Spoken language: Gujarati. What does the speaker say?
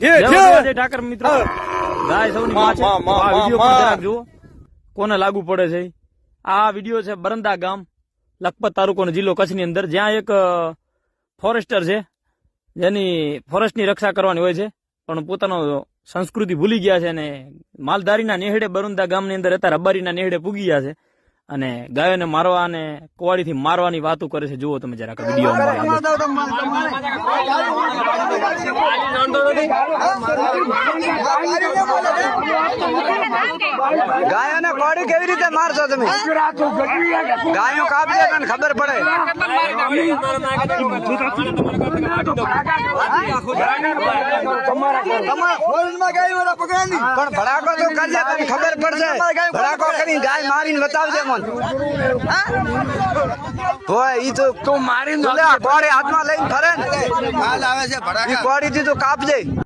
ઠાકર મિત્રો ગાય સૌની જુઓ કોને લાગુ પડે છે આ વીડિયો છે બરંદા ગામ લખપત તાલુકો અને જિલ્લો કચ્છની અંદર જ્યાં એક ફોરેસ્ટર છે જેની ફોરેસ્ટની રક્ષા કરવાની હોય છે પણ પોતાનો સંસ્કૃતિ ભૂલી ગયા છે અને માલધારીના નેહડે બરુંદા ગામની અંદર અત્યારે રબારીના નેહડે પૂગી ગયા છે અને ગાયોને મારવા અને કોવાડીથી મારવાની વાતો કરે છે જુઓ તમે જરાક વીડિયો આલી નોંધો નથી. ગાયોને કોડી કેવી રીતે મારશો તમે? ગાયો કાપજે તને ખબર પડે. પણ ભડાકો તો કરજે તને ખબર પડશે. ભડાકો કરી ગાય મારીને બતાવજે મન. હોય ઈ તો તું મારીને કોડી હાથમાં લઈને ફરે ને. કોડી થી તો કાપજે.